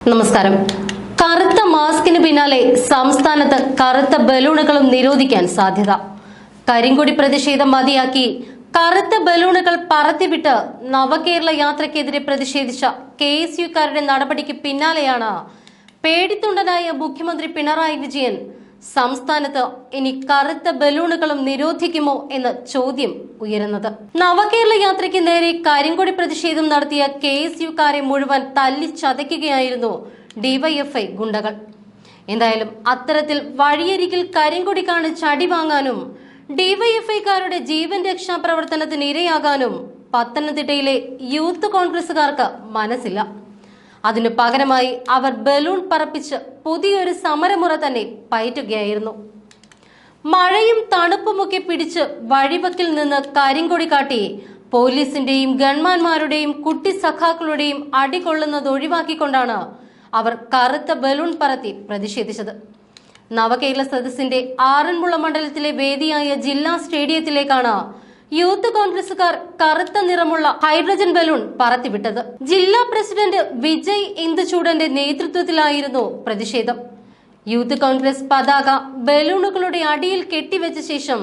നമസ്കാരം. കറുത്ത മാസ്കിന് പിന്നാലെ സംസ്ഥാനത്ത് കറുത്ത ബലൂണുകളും നിരോധിക്കാൻ സാധ്യത. കരിങ്കൊടി പ്രതിഷേധം മതിയാക്കി കറുത്ത ബലൂണുകൾ പറത്തിവിട്ട് നവകേരള യാത്രയ്ക്കെതിരെ പ്രതിഷേധിച്ച കെ എസ് നടപടിക്ക് പിന്നാലെയാണ് പേടിത്തൊണ്ടനായ മുഖ്യമന്ത്രി പിണറായി വിജയൻ സംസ്ഥാനത്ത് ഇനി കറുത്ത ബലൂണുകളും നിരോധിക്കുമോ എന്ന ചോദ്യം ഉയരുന്നത്. നവകേരള യാത്രയ്ക്ക് നേരെ കരിങ്കൊടി പ്രതിഷേധം നടത്തിയ കെ എസ് യുക്കാരെ മുഴുവൻ തല്ലിച്ചതയ്ക്കുകയായിരുന്നു ഡിവൈഎഫ്ഐ ഗുണ്ടകൾ. എന്തായാലും അത്തരത്തിൽ വഴിയരികിൽ കരിങ്കൊടി കാണിച്ച് അടി വാങ്ങാനും ഡിവൈഎഫ്ഐക്കാരുടെ ജീവൻ രക്ഷാ പ്രവർത്തനത്തിന് ഇരയാകാനും പത്തനംതിട്ടയിലെ യൂത്ത് കോൺഗ്രസുകാർക്ക് മനസ്സില്ല. അതിനു പകരമായി അവർ ബലൂൺ പറപ്പിച്ച് പുതിയൊരു സമരമുറ തന്നെ പയറ്റുകയായിരുന്നു. മഴയും തണുപ്പുമൊക്കെ പിടിച്ച് വഴിവക്കിൽ നിന്ന് കരിങ്കൊടി കാട്ടി പോലീസിന്റെയും ഗൺമാന്മാരുടെയും കുട്ടി സഖാക്കളുടെയും അടികൊള്ളുന്നത് ഒഴിവാക്കിക്കൊണ്ടാണ് അവർ കറുത്ത ബലൂൺ പറത്തി പ്രതിഷേധിച്ചത്. നവകേരള സദസ്സിന്റെ ആറന്മുള മണ്ഡലത്തിലെ വേദിയായ ജില്ലാ സ്റ്റേഡിയത്തിലേക്കാണ് യൂത്ത് കോൺഗ്രസുകാർ കറുത്ത നിറമുള്ള ഹൈഡ്രജൻ ബലൂൺ പറത്തിവിട്ടത്. ജില്ലാ പ്രസിഡന്റ് വിജയ് ഇന്ദുചൂടന്റെ നേതൃത്വത്തിലായിരുന്നു പ്രതിഷേധം. യൂത്ത് കോൺഗ്രസ് പതാക ബലൂണുകളുടെ അടിയിൽ കെട്ടിവെച്ച ശേഷം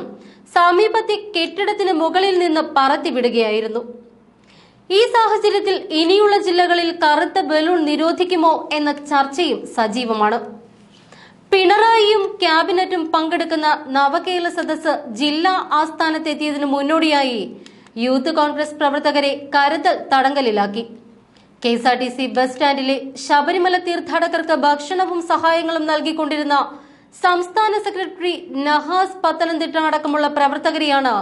സമീപത്തെ കെട്ടിടത്തിന് മുകളിൽ നിന്ന് പറത്തിവിടുകയായിരുന്നു. ഈ സാഹചര്യത്തിൽ ഇനിയുള്ള ജില്ലകളിൽ കറുത്ത ബലൂൺ നിരോധിക്കുമോ എന്ന ചർച്ചയും സജീവമാണ്. പിണറായിയും ക്യാബിനറ്റും പങ്കെടുക്കുന്ന നവകേരള സദസ് ജില്ലാ ആസ്ഥാനത്തെത്തിയതിന് മുന്നോടിയായി യൂത്ത് കോൺഗ്രസ് പ്രവർത്തകരെ കരുതൽ തടങ്കലിലാക്കി. K S R T C bus സ്റ്റാൻഡിലെ Sabarimala തീർത്ഥാടകർക്ക് ഭക്ഷണവും സഹായങ്ങളും നൽകിക്കൊണ്ടിരുന്ന സംസ്ഥാന സെക്രട്ടറി നഹാസ് പത്തനംതിട്ട അടക്കമുള്ള പ്രവർത്തകരെയാണ്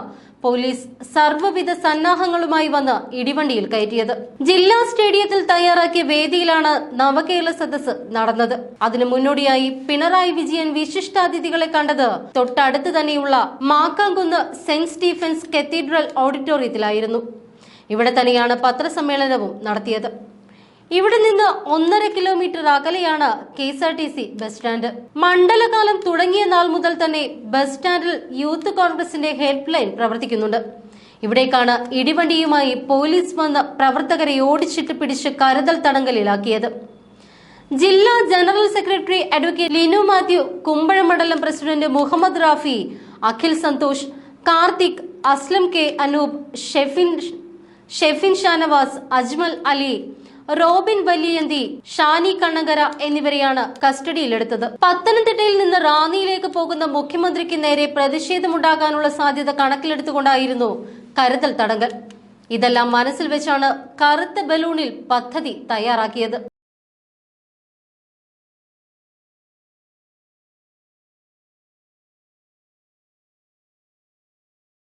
പോലീസ് സർവവിധ സന്നാഹങ്ങളുമായി വന്ന് ഇടിവണ്ടിയിൽ കയറ്റിയത്. ജില്ലാ സ്റ്റേഡിയത്തിൽ തയ്യാറാക്കിയ വേദിയിലാണ് നവകേരള സദസ് നടന്നത്. അതിനു മുന്നോടിയായി പിണറായി വിജയൻ വിശിഷ്ടാതിഥികളെ കണ്ടത് തൊട്ടടുത്ത് തന്നെയുള്ള മാക്കാങ്കുന്ന് സെന്റ് സ്റ്റീഫൻസ് കത്തീഡ്രൽ ഓഡിറ്റോറിയത്തിലായിരുന്നു. ഇവിടെ തന്നെയാണ് പത്രസമ്മേളനവും നടത്തിയത്. ഇവിടെ നിന്ന് ഒന്നര കിലോമീറ്റർ അകലെയാണ് K S R T C bus stand മണ്ഡലകാലം തുടങ്ങിയ നാൾ മുതൽ തന്നെ ബസ് സ്റ്റാൻഡിൽ യൂത്ത് കോൺഗ്രസിന്റെ ഹെൽപ്പ് ലൈൻ പ്രവർത്തിക്കുന്നുണ്ട്. ഇവിടേക്കാണ് ഇടിവണ്ടിയുമായി പോലീസ് വന്ന് പ്രവർത്തകരെ ഓടിച്ചിട്ട് പിടിച്ച് കരുതൽ തടങ്കലിലാക്കിയത്. ജില്ലാ general secretary advocate Linu Mathew Kumbazha മണ്ഡലം പ്രസിഡന്റ് മുഹമ്മദ് റാഫി അഖിൽ സന്തോഷ് കാർത്തിക് അസ്ലം കെ അനൂപ് ഷെഫിൻ ഷെഫിൻ ഷാനവാസ് അജ്മൽ അലി റോബിൻ വലിയന്തി ഷാനി കണ്ണങ്കര എന്നിവരെയാണ് കസ്റ്റഡിയിലെടുത്തത്. പത്തനംതിട്ടയിൽ നിന്ന് റാന്നിയിലേക്ക് പോകുന്ന മുഖ്യമന്ത്രിക്ക് നേരെ പ്രതിഷേധമുണ്ടാകാനുള്ള സാധ്യത കണക്കിലെടുത്തുകൊണ്ടായിരുന്നു കരുതൽ തടങ്കൽ. ഇതെല്ലാം മനസ്സിൽ വെച്ചാണ് കറുത്ത ബലൂണിൽ പദ്ധതി തയ്യാറാക്കിയത്.